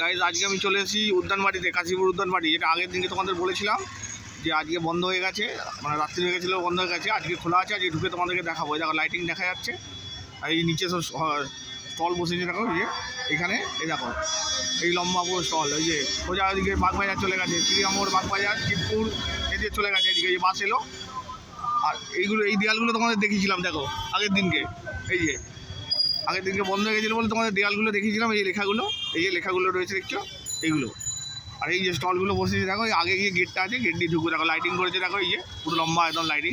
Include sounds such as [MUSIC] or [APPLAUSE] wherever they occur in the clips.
Guys আজকে আমি চলে এসেছি উদ্যানবাড়িতে, কাশীপুর উদ্যানবাড়ি, যেটা আগের দিনকে তোমাদের বলেছিলাম যে আজকে বন্ধ হয়ে গেছে মানে রাত্রি হয়ে গেছিল, বন্ধ হয়ে গেছে। আজকে খোলা আছে, আজকে ঢুকে তোমাদেরকে দেখাবো। দেখো লাইটিং দেখা যাচ্ছে। আর এই নিচে সব স্টল বসেছে, দেখো যে, এখানে, এই দেখো, এই লম্বা পুরো স্টল ওই যে, সোজা ওইদিকে বাগবাজার চলে গেছে চিড়িয়ামোড় বাগবাজার শিবপুর এদিকে চলে গেছে, এদিকে যে বাস এলো। আর এইগুলো, এই দেয়ালগুলো তোমাদের দেখিয়েছিলাম, দেখো, আগের দিনকে, এই যে আগের দিনকে বন্ধ হয়ে গেছিল বলে তোমাদের দেয়ালগুলো দেখিয়েছিলাম, এই লেখাগুলো, এই যে লেখাগুলো রয়েছে দেখছ, এইগুলো। আর এই যে স্টলগুলো বসেছে, দেখো, এই আগে গিয়ে গেটটা আছে গেট দিয়ে ঢুকবো, দেখো লাইটিং করেছে, দেখো, এই যে, পুরো লম্বা একদম লাইটিং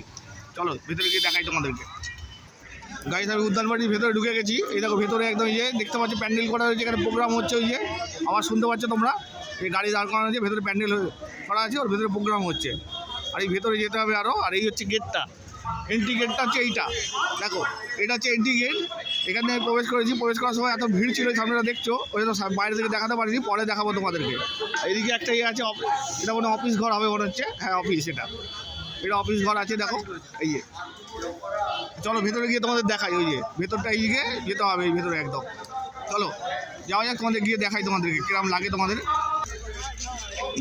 চলো, ভেতরে গিয়ে দেখাই তোমাদেরকে। গাড়ি আমি উদ্যানবাড়ির ভেতরে ঢুকে গেছি। এই দেখো, ভেতরে একদম ইয়ে দেখতে পাচ্ছ, প্যান্ডেল করা হয়েছে, এখানে প্রোগ্রাম হচ্ছে ওই যে আবার শুনতে পাচ্ছ তোমরা? এই গাড়ি দাঁড় করানো হয়েছে, ভেতরে প্যান্ডেল করা আছে, ওর ভেতরে প্রোগ্রাম হচ্ছে। আর এই ভেতরে যেতে হবে আরও আর এই হচ্ছে গেটটা এন্ট্রি গেটটা হচ্ছে এইটা। দেখো, এটা হচ্ছে এন্ট্রি গেট এখানে প্রবেশ করেছি, প্রবেশ করার সময় এত ভিড় ছিল, সামনেটা দেখছ, ওই সা- বাইরে থেকে দেখাতে পারিনি, পরে দেখাবো তোমাদেরকে। এইদিকে একটা ইয়ে আছে এটা কোনো অফিস ঘর হবে মনে হচ্ছে। হ্যাঁ অফিস এটা। এটা অফিস ঘর আছে, দেখো, এই যে। চলো, ভেতরে গিয়ে তোমাদের দেখাই, ওই যে, ভেতরটা এইদিকে যেতে হবে, এই ভেতরে একদম। চলো, যাওয়া যাক, তোমাদের গিয়ে দেখাই তোমাদেরকে, কিরম লাগে তোমাদের।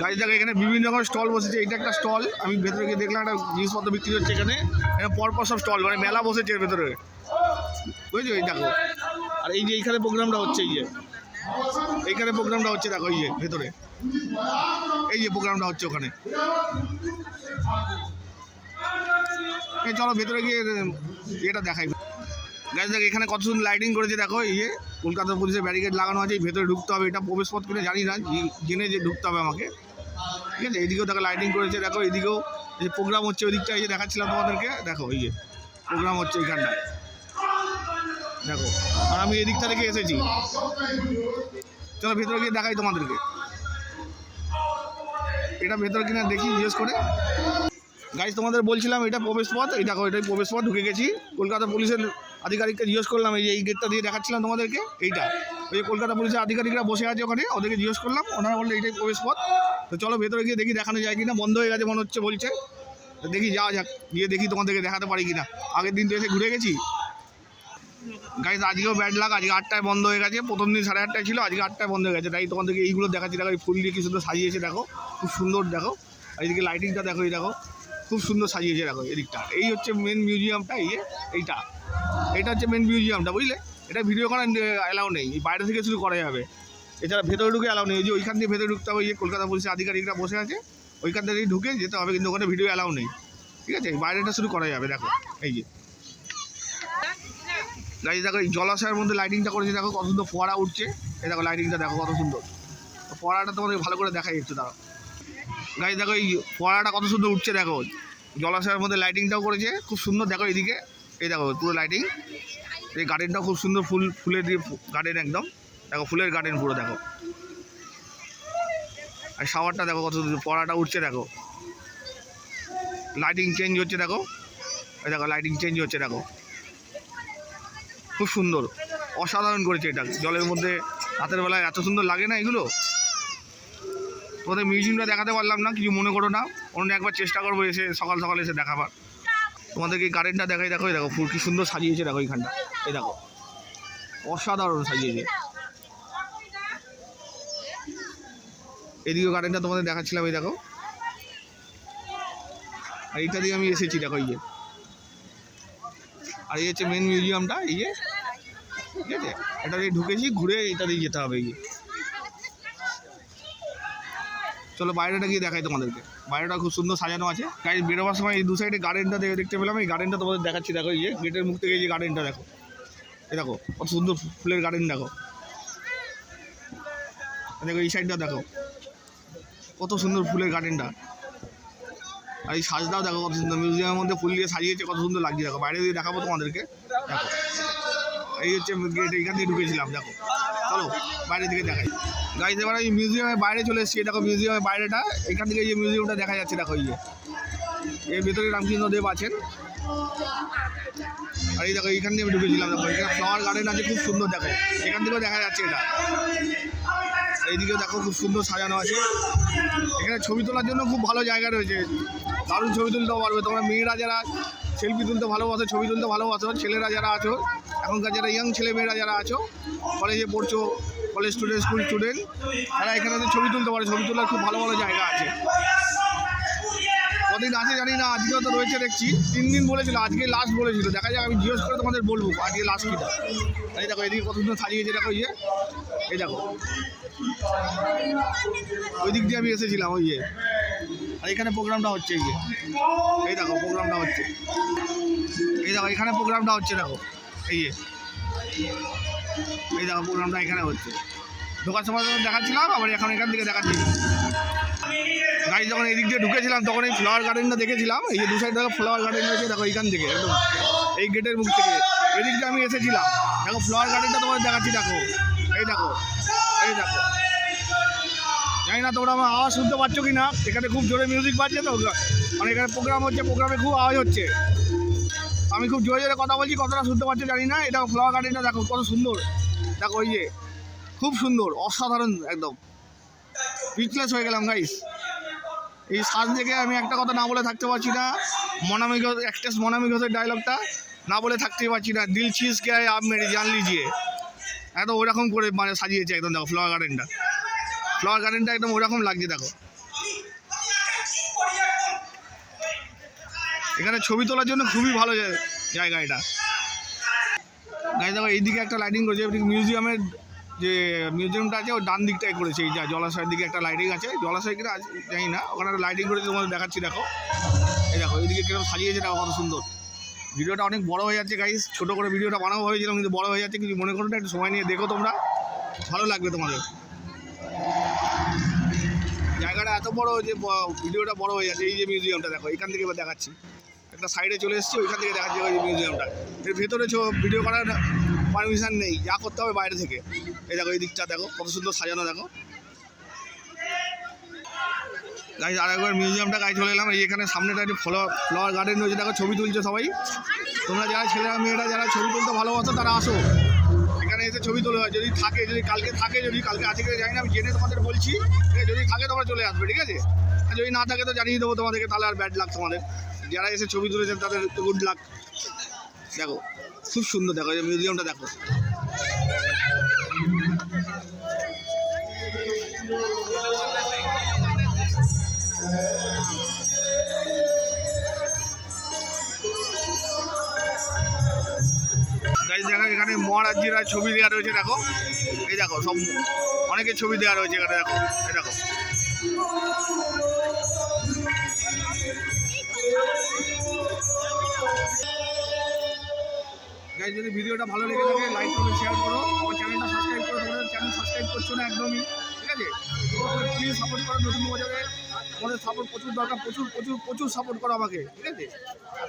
গাড়ি জায়গায় এখানে বিভিন্ন রকম স্টল বসেছে। এটা একটা স্টল। আমি ভেতরে গিয়ে দেখলাম, একটা জিনিসপত্র বিক্রি হচ্ছে এখানে। এখানে পরপর সব স্টল মানে মেলা বসেছে এর ভেতরে। বুঝেছ? এই দেখো। আর এই যে এইখানে প্রোগ্রামটা হচ্ছে, এই যে। এইখানে প্রোগ্রামটা হচ্ছে, দেখো, এই যে, ভেতরে। এই যে প্রোগ্রামটা হচ্ছে ওখানে। চলো, ভেতরে গিয়ে এটা দেখাই। গাছ দেখো, এখানে কত সুন্দর লাইটিং করেছে, দেখো, এই যে। কলকাতা পুলিশের ব্যারিকেড লাগানো আছে ভেতরে ঢুকতে হবে। এটা প্রবেশপথ কিনে জানি না জেনে যে ঢুকতে হবে আমাকে। ঠিক আছে এদিকেও দেখো লাইটিং করেছে, দেখো এদিকেও যে প্রোগ্রাম হচ্ছে, ওদিকটা এই যে দেখাচ্ছিলাম তোমাদেরকে, দেখো এই যে প্রোগ্রাম হচ্ছে এইখানটায় দেখো, আর আমি এদিকটা থেকে এসেছি। চলো ভেতরে গিয়ে দেখাই তোমাদেরকে। এটা ভেতরে কিনা দেখি, জিজ্ঞেস করে। গাইজ তোমাদের বলছিলাম এটা প্রবেশ পথ, এই দেখো, এটাই প্রবেশ পথ, ঢুকে গেছি। কলকাতা পুলিশের আধিকারিককে জিজ্ঞেস করলাম, এই যে এই গেটটা দিয়ে দেখাচ্ছিলাম তোমাদেরকে, এইটা। ওই যে কলকাতা পুলিশের আধিকারিকরা বসে আছে ওখানে, ওদেরকে জিজ্ঞেস করলাম, ওনারা বললে এইটাই প্রবেশ পথ। তো চলো ভেতরে গিয়ে দেখি দেখানো যায় কিনা। বন্ধ হয়ে গেছে মনে হচ্ছে বলছে। দেখি যাওয়া যাক গিয়ে দেখি তোমাদেরকে দেখাতে পারি কিনা। আগের দিন তো এসে ঘুরে গেছি। গাড়ি আজকেও ব্যাড লাগ আজকে আটটায় বন্ধ হয়ে গেছে। প্রথম দিন সাড়ে আটটায় ছিল আজকে আটটায় বন্ধ হয়ে গেছে। তাই তোমাদেরকে এইগুলো দেখাচ্ছি। দেখো এই ফুল দিয়ে কি সুন্দর সাজিয়েছে দেখো। খুব সুন্দর দেখো। এদিকে লাইটিংটা দেখো এই দেখো। খুব সুন্দর সাজিয়েছে দেখো এদিকটা। এই হচ্ছে মেন মিউজিয়ামটা এই যে, এইটা। এটা হচ্ছে মেন মিউজিয়ামটা বুঝলে? এটা ভিডিও করার অ্যালাউ নেই। বাইরে থেকে শুরু করা যাবে। এছাড়া ভেতরে ঢুকে অ্যালাউ নেই। যে ওইখান দিয়ে ভেতরে ঢুকতে হবে ওই যে কলকাতা পুলিশের আধিকারিকরা বসে আছে, ওইখান থেকেই ঢুকে যেতে হবে, কিন্তু ওখানে ভিডিও অ্যালাউ নেই। ঠিক আছে? বাইরেটা শুরু করা যাবে, দেখো। এই যে। গাড়ি দেখো, এই জলাশয়ের মধ্যে লাইটিংটা করেছে, দেখো, কত সুন্দর ফোয়ারা উঠছে। এই দেখো লাইটিংটা দেখো, কত সুন্দর। ফোয়ারাটা তোমাদের ভালো করে দেখাই একটু, দাঁড়াও। গাড়ি দেখো, এই ফোয়ারাটা কত সুন্দর উঠছে, দেখো। জলাশয়ের মধ্যে লাইটিংটাও করেছে, খুব সুন্দর, দেখো এদিকে এই দেখো, পুরো লাইটিং এই গার্ডেনটাও খুব সুন্দর, ফুল, ফুলের দিয়ে গার্ডেন একদম। দেখো, ফুলের গার্ডেন পুরো দেখো। আর শাওয়ারটা দেখো কত ফোয়ারাটা উঠছে দেখো। লাইটিং চেঞ্জ হচ্ছে দেখো। দেখো লাইটিং চেঞ্জ হচ্ছে দেখো। খুব সুন্দর, অসাধারণ করেছে এটা। জলের মধ্যে, রাতের বেলায় এত সুন্দর লাগে না এগুলো? তোমাদের মিউজিয়ামটা দেখাতে পারলাম না, কিছু মনে করো না। অন্য একবার চেষ্টা করব এসে, সকাল সকাল এসে দেখাবার। তোমাদেরকে গার্ডেনটা দেখাই দেখো দেখো, ফুল কি সুন্দর সাজিয়েছে দেখো এইখানটা। এই দেখো, অসাধারণ সাজিয়েছে। এদিকে গার্ডেনটা তোমাদের দেখাচ্ছিলাম, এই দেখো। আর এইটা দিয়ে আমি এসেছি, দেখো, এই যে। আর এই হচ্ছে মেন মিউজিয়ামটা এই যে। ঠিক আছে? এটা দিয়ে ঢুকেছি, ঘুরে এটা দিয়ে যেতে হবে, এই যে। চলো, বাইরেটা গিয়ে দেখাই তোমাদেরকে। বাইরেটা খুব সুন্দর সাজানো আছে। গাড়ি বেরোবার সময় এই দু সাইডে গার্ডেনটা দেখে দেখতে পেলাম। এই গার্ডেনটা তোমাদের দেখাচ্ছি, দেখো, এই যে। গেটের মুখ থেকে যে গার্ডেনটা দেখো। এ দেখো, কত সুন্দর ফুলের গার্ডেন দেখো। দেখো, এই সাইডটা দেখো। কত সুন্দর ফুলের গার্ডেনটা আর এই সাজটাও দেখো কত সুন্দর। মিউজিয়ামের মধ্যে ফুল দিয়ে সাজিয়েছে, কত সুন্দর লাগছে। দেখো, বাইরে দিয়ে দেখাবো তোমাদেরকে। দেখো, এই হচ্ছে গেট এইখান থেকে ঢুকেছিলাম, দেখো। চলো বাইরে থেকে দেখাই। গাড়িতে এবার এই মিউজিয়ামের বাইরে চলে এসেছি। দেখো মিউজিয়ামের বাইরেটা, এখান থেকে যে মিউজিয়ামটা দেখা যাচ্ছে, দেখো এই যে। এর ভেতরে রামকৃষ্ণ দেব আছেন। আর এই দেখো, এইখান দিয়ে আমি ঢুকেছিলাম, দেখো। এখানে ফ্লাওয়ার গার্ডেন আছে, খুব সুন্দর, দেখো। এখান থেকেও দেখা যাচ্ছে এটা। এইদিকেও দেখো খুব সুন্দর সাজানো আছে। এখানে ছবি তোলার জন্য খুব ভালো জায়গা রয়েছে। দারুণ ছবি তুলতেও পারবে। তোমরা মেয়েরা যারা সেলফি তুলতে ভালোবাসো, ছবি তুলতে ভালোবাসো, ছেলেরা যারা আছো, এখনকার যারা ইয়াং ছেলে মেয়েরা যারা আছো কলেজে পড়ছো কলেজ স্টুডেন্ট স্কুল স্টুডেন্ট তারা এখানে ছবি তুলতে পারে। ছবি তোলার খুব ভালো ভালো জায়গা আছে। কদিন আছে জানি না, আজকেও তো রয়েছে দেখছি। তিন দিন বলেছিল, আজকে লাস্ট বলেছিল। দেখা যাক, আমি জিজ্ঞেস করে তোমাদের বলব, আজকে লাস্ট কিটা এই দেখো, এদিকে কত সুন্দর সাজিয়েছে, দেখো ইয়ে এই দেখো। ওই দিক দিয়ে আমি এসেছিলাম, ওই ইয়ে আর এখানে প্রোগ্রামটা হচ্ছে, এই যে। এই দেখো, প্রোগ্রামটা হচ্ছে। এই দেখো, এখানে প্রোগ্রামটা হচ্ছে, দেখো। এই যে। এই দেখো, প্রোগ্রামটা এখানে হচ্ছে। ঢোকার সময় দেখাচ্ছিলাম, আবার এখন এখান থেকে দেখাচ্ছি। গাড়ি যখন এই দিক দিয়ে ঢুকেছিলাম, তখন এই ফ্লাওয়ার গার্ডেনটা দেখেছিলাম। এই যে দু সাইড দেখো ফ্লাওয়ার গার্ডেন রয়েছে, দেখো এইখান থেকে, একদম। এই গেটের মুখ থেকে। এদিক দিয়ে আমি এসেছিলাম। দেখো ফ্লাওয়ার গার্ডেনটা তোমার দেখাচ্ছি, দেখো। এই দেখো এই দেখো। জানি না তোমরা আমার আওয়াজ শুনতে পাচ্ছ কি না এখানে খুব জোরে মিউজিক বাজছে তো মানে এখানে প্রোগ্রাম হচ্ছে প্রোগ্রামে খুব আওয়াজ হচ্ছে। আমি খুব জোরে জোরে কথা বলছি, কতটা শুনতে পাচ্ছ জানি না। এটা ফ্লাওয়ার গার্ডেনটা দেখো, কত সুন্দর। দেখো ওই যে, খুব সুন্দর, অসাধারণ, একদম। স্পিচলেস হয়ে গেলাম গাইস এই সাজ দেখে আমি একটা কথা না বলে থাকতে পারছি না। মনামি ঘোষ অ্যাক্ট্রেস মনামি ঘোষের ডায়লগটা না বলে থাকতেই পারছি না। দিল চিজ কে আপ মেরে জান লিজিয়ে। একদম ওরকম করে মানে সাজিয়েছে একদম, দেখো ফ্লাওয়ার গার্ডেনটা ফ্লাওয়ার গার্ডেনটা একদম ওরকম লাগছে, দেখো। এখানে ছবি তোলার জন্য খুবই ভালো জায়- জায়গা এটা। গাড়ি দেখো, এইদিকে একটা লাইটিং করেছে মিউজিয়ামের যে মিউজিয়ামটা আছে ওর ডান দিকটাই করেছে, এই যা জলাশয়ের দিকে একটা লাইটিং আছে। জলাশয় কিনা জানি না, ওখানে একটা লাইটিং করেছে, তোমাদের দেখাচ্ছি, দেখো। এই দেখো, এইদিকে কীরকম সাজিয়েছে, দেখো কত সুন্দর। ভিডিওটা অনেক বড় হয়ে যাচ্ছে গাইস ছোটো করে ভিডিওটা বানাবো হয়েছিলাম কিন্তু বড় হয়ে যাচ্ছে, কিছু মনে করো না, একটু সময় নিয়ে দেখো তোমরা। ভালো লাগবে তোমাদের। জায়গাটা এত বড় যে ভিডিওটা বড় হয়ে যাচ্ছে, এই যে মিউজিয়ামটা দেখো, এখান থেকে এবার দেখাচ্ছি। একটা সাইডে চলে এসেছি, ওইখান থেকে দেখাচ্ছি, ওই যে মিউজিয়ামটা এর ভেতরে ভিডিও করার পারমিশন নেই, যা করতে হবে বাইরে থেকে। এই দেখো, এই দিকটা দেখো, কত সুন্দর সাজানো দেখো। গাইজ আর একবার মিউজিয়ামটা গাড়ি চলে এলাম, এই এখানে সামনেটা একটু ফ্লাওয়ার ফ্লাওয়ার গার্ডেন রয়েছে, দেখো, ছবি তুলছে সবাই। তোমরা যারা ছেলেরা, মেয়েরা যারা ছবি তুলতে ভালোবাসো, তারা আসো। এখানে এসে ছবি তোলা হয় যদি থাকে, যদি কালকে থাকে, যদি কালকে আছে কিনা জানি না, আমি জেনে তোমাদের বলছি। যদি থাকে, তোমরা চলে আসবে, ঠিক আছে? আর যদি না থাকে, তো জানিয়ে দেবো তোমাদেরকে, তাহলে আর ব্যাড লাগ তোমাদের। যারা এসে ছবি তুলেছেন, তাদের গুড লাক দেখো খুব সুন্দর দেখো মিউজিয়ামটা দেখো। দেখো, এখানে মহারাজ্যেরা ছবি দেওয়া রয়েছে, দেখো। এই দেখো, সব অনেকের ছবি দেওয়া রয়েছে এখানে, দেখো, এই দেখো। গাইজ যদি ভিডিওটা ভালো লেগে থাকে লাইক করো শেয়ার করো, আমার চ্যানেলটা সাবস্ক্রাইব করো তোমাদের চ্যানেল সাবস্ক্রাইব করছ না একদমই, ঠিক আছে? প্লিজ সাপোর্ট করো নতুন বাজারে তোমাদের সাপোর্ট প্রচুর দরকার, প্রচুর প্রচুর প্রচুর সাপোর্ট করো আমাকে, ঠিক আছে?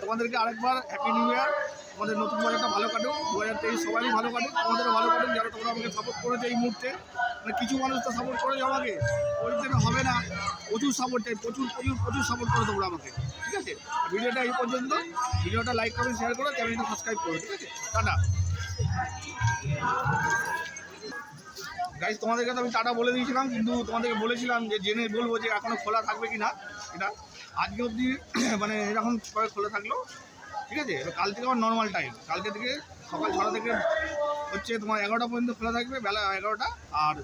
তোমাদেরকে আরেকবার হ্যাপি নিউ ইয়ার আমাদের নতুন বাজারটা ভালো কাটুক, দু হাজার তেইশ সবাই ভালো কাটুক, তোমাদেরও ভালো কাটুক, যারা তোমরা আমাকে সাপোর্ট করেছে এই মুহূর্তে। কিছু মানুষ তো সাপোর্ট করে আমাকে। ওই জন্য হবে না। প্রচুর সাপোর্ট প্রচুর প্রচুর প্রচুর সাপোর্ট করো তোমরা আমাকে, ঠিক আছে? ভিডিওটা এই পর্যন্ত। ভিডিওটা লাইক করো শেয়ার করো চ্যানেলটা সাবস্ক্রাইব করো, ঠিক আছে? টাটা। গাইজ তোমাদেরকে তো আমি টাটা বলে দিয়েছিলাম, কিন্তু তোমাদেরকে বলেছিলাম যে জেনে বলব যে এখনও খোলা থাকবে কি না, এটা আজকে অবধি [CLEARS THROAT] মানে এরকম সবাই খোলা থাকল, ঠিক আছে? কাল থেকে আমার নর্মাল টাইম কালকে থেকে সকাল ছটা থেকে হচ্ছে তোমার এগারোটা পর্যন্ত খোলা থাকবে, বেলা এগারোটা, আর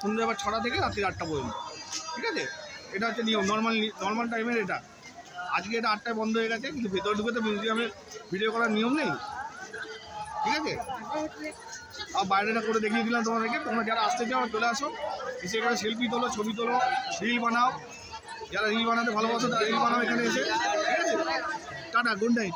সন্ধ্যে আবার ছটা থেকে রাত্রি আটটা পর্যন্ত। ঠিক আছে? এটা হচ্ছে নিয়ম নর্মাল নর্মাল টাইমের এটা। আজকে এটা আটটায় বন্ধ হয়ে গেছে, কিন্তু ভেতর ঢুকে তো মিউজিয়ামে ভিডিও করার নিয়ম নেই। ঠিক আছে? আর বাইরেটা করে দেখিয়ে দিলাম তোমাদেরকে। তোমরা যারা আসতে চাও, চলে আসো। এসে এখানে সেলফি তোলো, ছবি তোলো রিল বানাও। যারা রিল বানাতে ভালোবাসো, তারা রিল বানাও এখানে এসে। ঠিক আছে? Tata good night